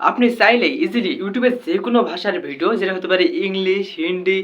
আপনি চাইলে ইজিলি ইউটিউবে যে কোনো ভাষার ভিডিও যেটা হতে পারে ইংলিশ হিন্দি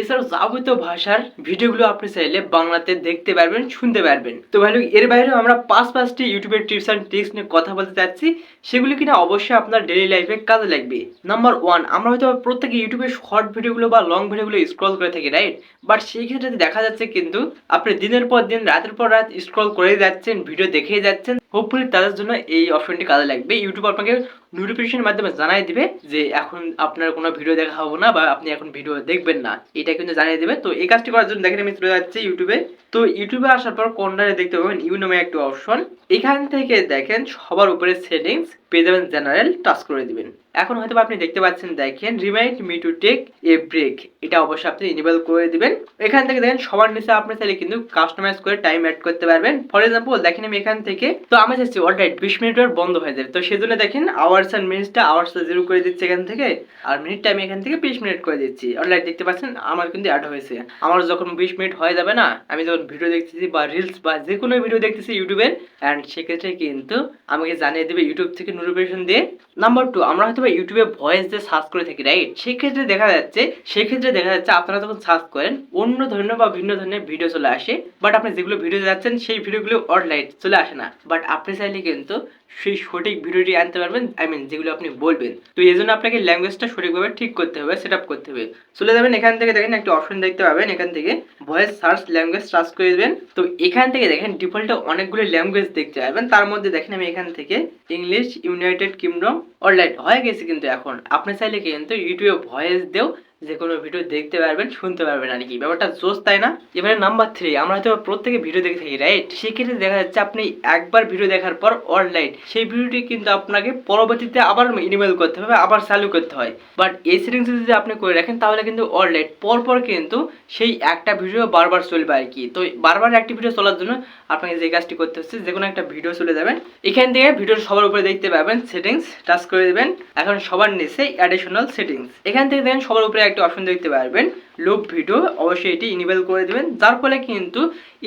এছাড়াও যাবতীয় ভাষার ভিডিওগুলো আপনি চাইলে বাংলাতে দেখতে পারবেন, শুনতে পারবেন। তো ভাই এর বাইরেও আমরা পাঁচ পাঁচটি ইউটিউবের টিপস অ্যান্ড ট্রিক্স নিয়ে কথা বলতে চাচ্ছি সেগুলি কিনা অবশ্যই আপনার ডেলি লাইফে কাজে লাগবে। নাম্বার ওয়ান আমরা হয়তো প্রত্যেকে ইউটিউবে শর্ট ভিডিওগুলো বা লং ভিডিওগুলো স্ক্রল করে থাকি রাইট বাট সেই ক্ষেত্রে দেখা যাচ্ছে কিন্তু আপনি দিনের পর দিন, রাতের পর রাত স্ক্রল করেই যাচ্ছেন ভিডিও দেখেই যাচ্ছেন। হোপফুলি তাদের জন্য এই অপশনটি কাজে লাগবে। ইউটিউব আপনাকে নোটিফিকেশনের মাধ্যমে জানাই দিবে যে এখন আপনার কোনো ভিডিও দেখা হবে না বা আপনি এখন ভিডিও দেখবেন না। এটা কিন্তু জানিয়ে দেবে। তো এই কাজটি করার জন্য দেখেন আমি চলে যাচ্ছি ইউটিউবে তো ইউটিউবে আসার পর কর্নারে দেখতে পাবেন? ইউ নামে একটি অপশন এখান থেকে দেখেন সবার উপরে সেটিংস পেয়ে যাবেন জেনারেল টাচ করে দিবেন। এখন হয়তো আপনি দেখতে পাচ্ছেন, দেখেন remind me to take a break এটা অবশ্যই আপনি ইনেবল করে দিবেন। এখান থেকে দেখেন, সবার নিচে আপনি চাইলে কিন্তু কাস্টমাইজ করে টাইম অ্যাড করতে পারবেন। ফর এক্সাম্পল দেখেন আমি এখান থেকে, তো আমি চাচ্ছি অলরাইট বিশ মিনিট পর বন্ধ হয়ে যাবে। তো সেজন্য দেখেন আওয়ার্স অ্যান্ড মিনিটসটা আওয়ার্সটা জিরো করে দিচ্ছি এখান থেকে, আর মিনিটটা আমি এখান থেকে বিশ মিনিট করে দিচ্ছি। অলরাইট দেখতে পাচ্ছেন, আমার কিন্তু অ্যাড হয়েছে। আমার যখন বিশ মিনিট হয়ে যাবে না, আমি যখন ভিডিও দেখতেছি বা রিলস বা যে কোনো ভিডিও দেখতেছি ইউটিউবের অ্যান্ড সেক্ষেত্রে কিন্তু আমাকে জানিয়ে দেবে ইউটিউব থেকে নোটিফিকেশন দিয়ে। নাম্বার টু আমরা হয়তো বা ইউটিউবে ভয়েস দিয়ে সার্চ করে থাকি রাইট সেক্ষেত্রে দেখা যাচ্ছে, সেক্ষেত্রে দেখা যাচ্ছে আপনারা যখন সার্চ করেন, অন্য ধরনের বা ভিন্ন ধরনের ভিডিও চলে আসে বাট আপনি যেগুলো ভিডিও যাচ্ছেন সেই ভিডিওগুলো অনলাইন চলে আসে না। বাট আপনি চাইলে কিন্তু সেই সঠিক ভিডিওটি আনতে পারবেন আই মিন যেগুলো আপনি বলবেন। তো এই জন্য আপনাকে ল্যাঙ্গুয়েজটা সঠিকভাবে ঠিক করতে হবে সেট আপ করতে হবে। চলে যাবেন এখান থেকে, দেখেন একটা অপশন দেখতে পাবেন, এখান থেকে ভয়েস সার্চ ল্যাঙ্গুয়েজ সার্চ করে দেবেন। তো এখান থেকে দেখেন ডিফল্টে অনেকগুলো ল্যাঙ্গুয়েজ দেখতে পাবেন। তার মধ্যে দেখেন আমি এখান থেকে ইংলিশ ইউনাইটেড কিংডম অনলাইন হয়ে গেছে কিন্তু এখন। আপনি চাইলে কিন্তু ইউটিউবে ভয়েস দেও যে কোনো ভিডিও দেখতে পারবেন, শুনতে পারবেন আর কি। ব্যাপারটা জোস তাই না? এবারে নাম্বার থ্রি আমরা হয়তো প্রত্যেকে ভিডিও দেখে থাকি রাইট সেক্ষেত্রে দেখা যাচ্ছে আপনি একবার ভিডিও দেখার পর অনলাইন সেই ভিডিওটি কিন্তু আপনাকে পরবর্তীতে আবার ইনিমেল করতে হবে, আবার চালু করতে হয়। বাট এই সেটিংস যদি আপনি করে রাখেন, তাহলে কিন্তু অনলাইন পরপর কিন্তু সেই একটা ভিডিও বারবার চলবে আর কি। তো বারবার একটি ভিডিও চলার জন্য আপনাকে যে কাজটি করতে হচ্ছে, যে কোনো একটা ভিডিও চলে যাবেন এখান থেকে ভিডিওর সবার উপরে দেখতে পাবেন সেটিংস টাচ করে দেবেন। এখন সবার নিচে অ্যাডিশনাল সেটিংস এখান থেকে দেখেন সবার উপরে একটা অপশন দেখতে পারবেন। লুপ ভিডিও অবশ্যই এটি ইনেবল করে দেবেন। যার ফলে কিন্তু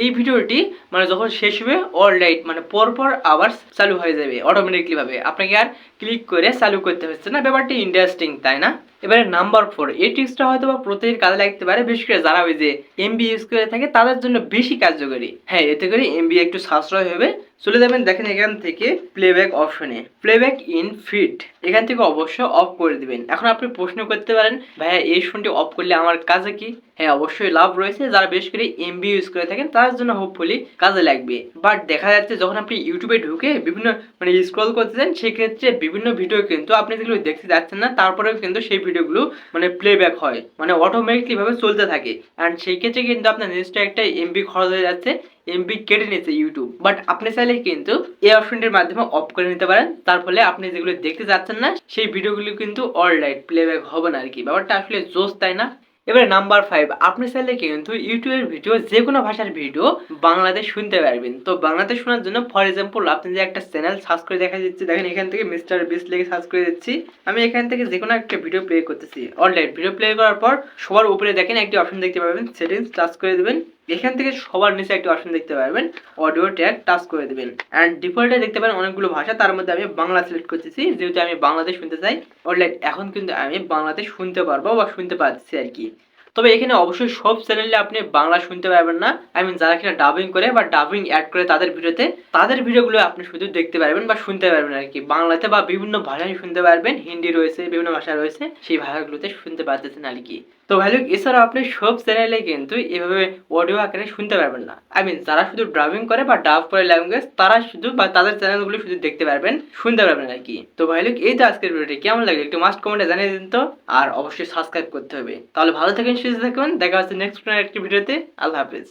এই ভিডিওটি মানে যখন শেষ হবে অল রাইট মানে পরপর আবার চালু হয়ে যাবে অটোমেটিকলি ভাবে। আপনাকে আর ক্লিক করে চালু করতে হচ্ছে না। ব্যাপারটি ইন্টারেস্টিং তাই না? এবারে নাম্বার ফোর এই ট্রিক্সটা হয়তো বা প্রত্যেকের কাজে লাগতে পারে, বিশেষ করে যারা ওই যে এমবি ইউজ করে থাকে, তাদের জন্য বেশি কার্যকরী। হ্যাঁ এতে করে এমবি একটু সাশ্রয় হবে। চলে যাবেন, দেখেন এখান থেকে প্লেব্যাক অপশনে প্লেব্যাক ইন ফিট এখান থেকে অবশ্য অফ করে দিবেন। এখন আপনি প্রশ্ন করতে পারেন, ভাইয়া, এই ফোনটি অফ করলে আমার কাজে কি? হ্যাঁ অবশ্যই লাভ রয়েছে। যারা বেশ করে এমবি ইউজ করে থাকেন তাদের জন্য হোপফুলি কাজে লাগবে। বাট দেখা যাচ্ছে যখন আপনি ইউটিউবে ঢুকে বিভিন্ন মানে স্ক্রল করতেছেন সেক্ষেত্রে বিভিন্ন ভিডিও কিন্তু আপনি যেগুলো দেখতে যাচ্ছেন না, তারপরেও কিন্তু সেই ভিডিওগুলো মানে প্লেব্যাক হয়। মানে অটোমেটিকলি ভাবে চলতে থাকে। অ্যান্ড সেই ক্ষেত্রে কিন্তু আপনার নিশ্চয়ই একটা এমবি খরচ হয়ে যাচ্ছে। এমবি কেটে নিচ্ছে ইউটিউব বাট আপনি চাইলে কিন্তু এই অপশনটির মাধ্যমে অফ করে নিতে পারেন। তার ফলে আপনি যেগুলো দেখতে যাচ্ছেন না, সেই ভিডিওগুলো কিন্তু অলরাইট প্লেব্যাক হবে না আর কি। ব্যাপারটা আসলে জোস তাই না? এবারে নাম্বার ফাইভ আপনি চাইলে কিন্তু ইউটিউবের ভিডিও যে কোনো ভাষার ভিডিও বাংলাতে শুনতে পারবেন। তো বাংলাতে শোনার জন্য ফর এক্সাম্পল আপনি যে একটা চ্যানেল সার্চ করে দেখা যাচ্ছে, দেখেন এখান থেকে মিস্টার বিস লেগে সার্চ করে দিচ্ছি আমি এখান থেকে যে কোনো একটা ভিডিও প্লে করতেছি। অলরাইট ভিডিও প্লে করার পর, সবার উপরে দেখেন একটি অপশন দেখতে পাবেন সেটিংস টাচ করে দেবেন। এখান থেকে সবার নিচে একটা অপশন দেখতে পারবেন অডিও ট্যাগ টাচ করে দেবেন। অ্যান্ড ডিফল্টে দেখতে পারেন অনেকগুলো ভাষা, তার মধ্যে আমি বাংলা সিলেক্ট করতেছি, যেহেতু আমি বাংলাতে শুনতে চাই অলরাইট এখন কিন্তু আমি বাংলাতে শুনতে পারব বা শুনতে পাচ্ছি আর কি। তবে এখানে অবশ্যই সব চ্যানেলে আপনি বাংলা শুনতে পারবেন না। আই মিন যারা কিনা ডাবিং করে বা ডাবিং অ্যাড করে তাদের ভিডিওতে, তাদের ভিডিওগুলো আপনি শুধু দেখতে পারবেন বা শুনতে পারবেন আর কি। বাংলাতে বা বিভিন্ন ভাষায় শুনতে পারবেন, হিন্দি রয়েছে, বিভিন্ন ভাষা রয়েছে, সেই ভাষাগুলোতে শুনতে পারতেছেন আর কি। তো ভাই এছাড়াও আপনি সব চ্যানেলে কিন্তু এভাবে অডিও আকারে শুনতে পারবেন না। আই মিন যারা শুধু ড্রাভিং করে বা ডাব করে ল্যাঙ্গুয়েজ তারা শুধু বা তাদের চ্যানেলগুলো শুধু দেখতে পারবেন, শুনতে পারবেন আর কি। তো ভাই এই তো আজকের ভিডিওটি কেমন লাগে একটু মাস্ট কমেন্টে জানিয়ে দিন তো। আর অবশ্যই সাবস্ক্রাইব করতে হবে। তাহলে ভালো থাকেন, সুস্থ থাকুন। দেখা হচ্ছে নেক্সট একটি ভিডিওতে আল্লাহ হাফেজ।